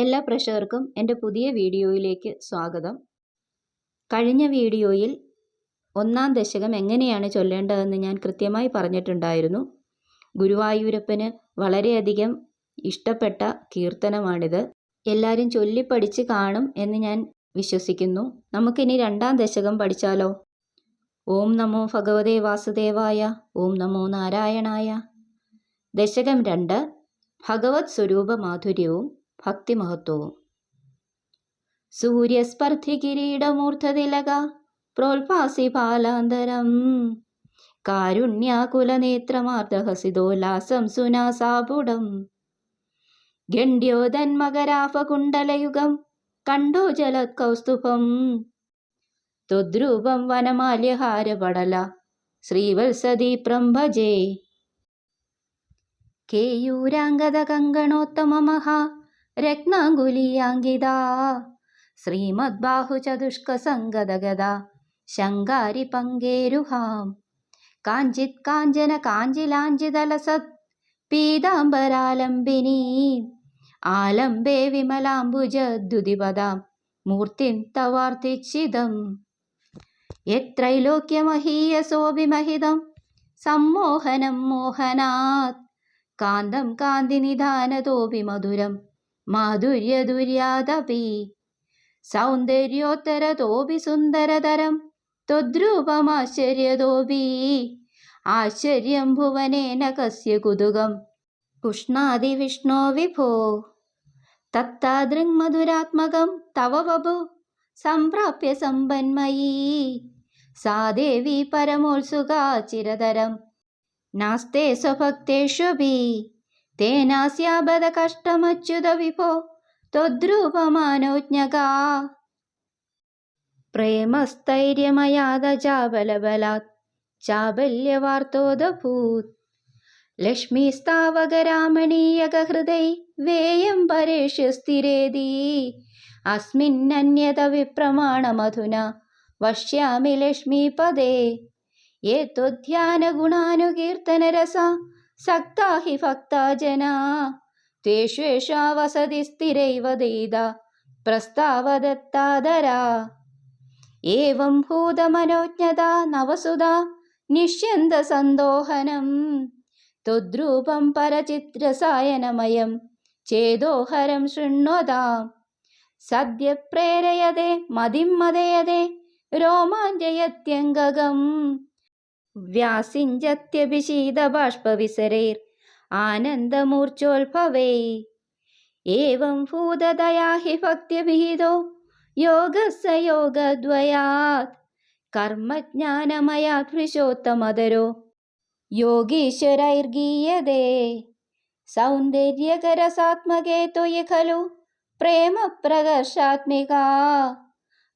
എല്ലാ പ്രഷർക്കും എന്റെ പുതിയ വീഡിയോയിലേക്ക് സ്വാഗതം. കഴിഞ്ഞ വീഡിയോയിൽ ഒന്നാം ദശകം എങ്ങനെയാണ് ചൊല്ലേണ്ടതെന്ന് ഞാൻ കൃത്യമായി പറഞ്ഞിട്ടുണ്ടായിരുന്നു. ഗുരുവായൂരപ്പന് വളരെയധികം ഇഷ്ടപ്പെട്ട കീർത്തനമാണിത്. എല്ലാവരും ചൊല്ലിപ്പഠിച്ച് കാണും എന്ന് ഞാൻ വിശ്വസിക്കുന്നു. നമുക്കിനി രണ്ടാം ദശകം പഠിച്ചാലോ? ഓം നമോ ഭഗവതേ വാസുദേവായ ഓം നമോ നാരായണായ. ദശകം രണ്ട് ഭഗവത് സ്വരൂപ മാധുര്യവും. ഭക്തിമഹത്വവും. സൂര്യസ്പർദ്ധി കിരീടമൂർധതിലക പ്രോത്ഭാസി ബാലാന്തരം കാരുണ്യാകുലനേത്രമാർദ്ദഹസിതോല്ലാസം സുനാസാപുടം ഗണ്ഡ്യോതന്മകരാഫകുണ്ടലയുഗം കണ്ടോ ജലകൗസ്തുഭം ത്വദ്രൂപം വനമാല്യഹാരപടല ശ്രീവത്സദീപ്രം ഭജേ കേയൂരാംഗത കങ്കണോത്തമമഹാ രത്നാങ്കുലീയാങ്കിതാ. ശ്രീമദ്ബാഹുചതുഷ്കസംഗതഗത. ശങ്കാരി പങ്കേരുഹാം കാഞ്ചിത് കാഞ്ചന കാഞ്ചിലാഞ്ചിതലസത് പീതാംബരാലംബിനീ. ആലംബേ വിമലാംബുജദ്യുതിപദാം. മൂർത്തിം തവാർത്തിച്ചിതം. യത്രൈലോക്യമഹീയസോഭിമഹിതം സമ്മോഹനം മോഹനാത്. കാന്തം കാന്തിനിധാനതോപി മധുരം മാധുര്യദുര്യാദപി സൗന്ദര്യോത്തരതോപി സുന്ദരതരം ത്വദ്രൂപമാശ്ചര്യതോപി. ആശ്ചര്യം ഭുവനേന കസ്യ കുതുകം കുഷ്ണാദി വിഷ്ണോ വിഭോ. തത്താദൃങ്മധുരാത്മകം തവ വപു സംപ്രാപ്യ സമ്പന്മയീ. സാ ദേവി പരമോത്സുകാ ചിരതരം നാസ്തേ സ്വഭക്തേഷ്വപി തേനാസ്യാബദ കഷ്ടമച്യുത വിഭോ ത്വദ്രൂപമാനോജ്ഞകാ പ്രേമസ്ഥൈര്യമയാത ചാബലബലാത് ചാബല്യവാർത്തോദഭൂത് ലക്ഷ്മീസ്താവകരാമണീയകഹൃദൈ വേയം പരേഷ്യ സ്ഥിരേതി അസ്മിന്നന്യത വിപ്രമാണമധുന വക്ഷ്യാമി ലക്ഷ്മീപദേ ये त्वध्यानगुणानुकीर्तनरसा സക്താ ഹി ഭക്താ ജനാ ത്വേഷ്വേഷാ വസതി സ്ഥിരൈവ ദൈത പ്രസ്താവദത്താദരാ ഏവം ഭൂതമനോജ്ഞത നവസുത നിഷ്യന്ത സന്തോഹനം ത്വദ്രൂപം പരചിത്രസായനമയം ചേതോഹരം ശൃണ്വതാം സദ്യ പ്രേരയതേ മതിം മതയതേ രോമാഞ്ചയത്യംഗകം व्यासिञ्जत्यभिषीदबाष्पविसरैर् आनन्दमूर्च्छोल्भवै एवं भूतदया हि भक्त्यभिहितो योगः स योगद्वयात् कर्मज्ञानमयात् पुरुषोत्तमदरो योगीश्वरैर्गीयते सौन्दर्यकरसात्मके त्वयि खलु प्रेमप्रकर्षात्मिका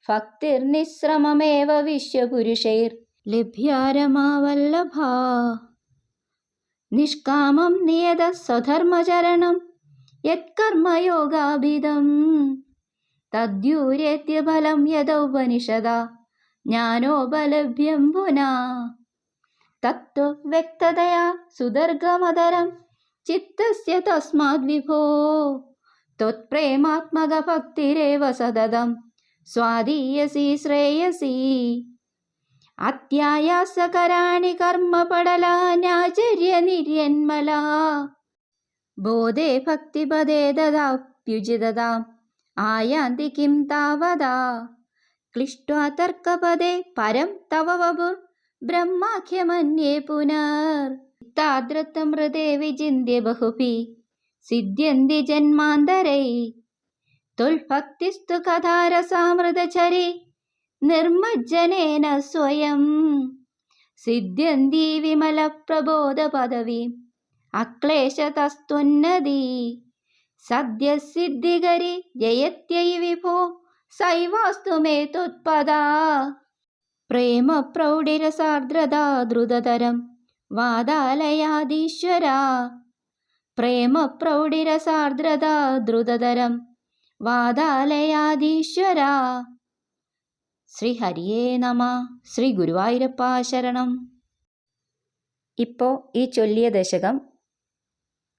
भक्तिर्निःश्रममेव विश्वपुरुषैर् ലഭ്യാരമാവല്ലഭാ. നിഷ്കാമം നിയത സ്വധർമ്മചരണം യത്കർമ്മയോഗാഭിതം തദ്യൂരേത്യഫലം യഥോപനിഷദ ജ്ഞാനോപലഭ്യം പുനാ. തത്വവ്യക്തതയാ സുദർഗമതരം ചിത്തസ്യ തസ്മാത് വിഭോ. ത്വത്പ്രേമാത്മകഭക്തിരേവ സതതം സ്വാധീയസി ശ്രേയസി. അത്യായാസകരാണി കർമ്മപടലാനാചര്യ നിര്യന്മല ബോധേ ഭക്തിപദേ ദദാപ്യുജിതതാം ആയാന്തി കിം താവതാ. ക്ലിഷ്ട്വാ തർക്കപദേ പരം തവ വപുർ. ബ്രഹ്മാഖ്യമന്യേ പുനർ. താദ്രത്തം ഹൃദേ വിചിന്യ ബഹുഭി. സിദ്ധ്യന്തി ജന്മാന്തരൈ. തുൽഭക്തിസ്തു കഥാരസാമൃതചരി. നിർമ്മജ്ജനേന സ്വയം. സിദ്ധ്യന്തി വിമലപ്രബോധപദവി. അക്ലേശതസ്തുന്നതി. സദ്യസിദ്ധികരി ജയത്യൈ വിഭോ. സൈവാസ്തു മേ ത്വത്പദാ പ്രേമപ്രൗഢിരസാർദ്രതാ ദ്രുതതരം വാതാലയാദീശ്വര പ്രേമപ്രൗഢിരസാർദ്രതാ ദ്രുതതരം വാതാലയാദീശ്വര ശ്രീ ഹരിയേ നമ. ശ്രീ ഗുരുവായൂരപ്പ ശരണം. ഇപ്പോൾ ഈ ചൊല്ലിയ ദശകം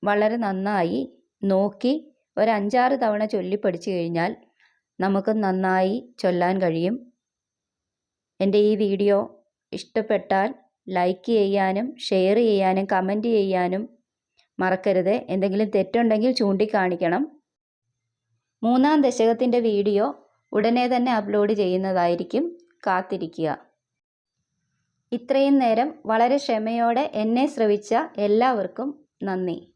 വളരെ നന്നായി നോക്കി ഒരു അഞ്ചാറ് തവണ ചൊല്ലിപ്പഠിച്ചു കഴിഞ്ഞാൽ നമുക്ക് നന്നായി ചൊല്ലാൻ കഴിയും. എന്റെ ഈ വീഡിയോ ഇഷ്ടപ്പെട്ടാൽ ലൈക്ക് ചെയ്യാനും ഷെയർ ചെയ്യാനും കമന്റ് ചെയ്യാനും മറക്കരുത്. എന്തെങ്കിലും തെറ്റുണ്ടെങ്കിൽ ചൂണ്ടിക്കാണിക്കണം. മൂന്നാം ദശകത്തിന്റെ വീഡിയോ ഉടനെ തന്നെ അപ്ലോഡ് ചെയ്യുന്നതായിരിക്കും കാത്തിരിക്കുക. ഇത്രയും നേരം വളരെ ക്ഷമയോടെ എന്നെ ശ്രവിച്ച എല്ലാവർക്കും നന്ദി.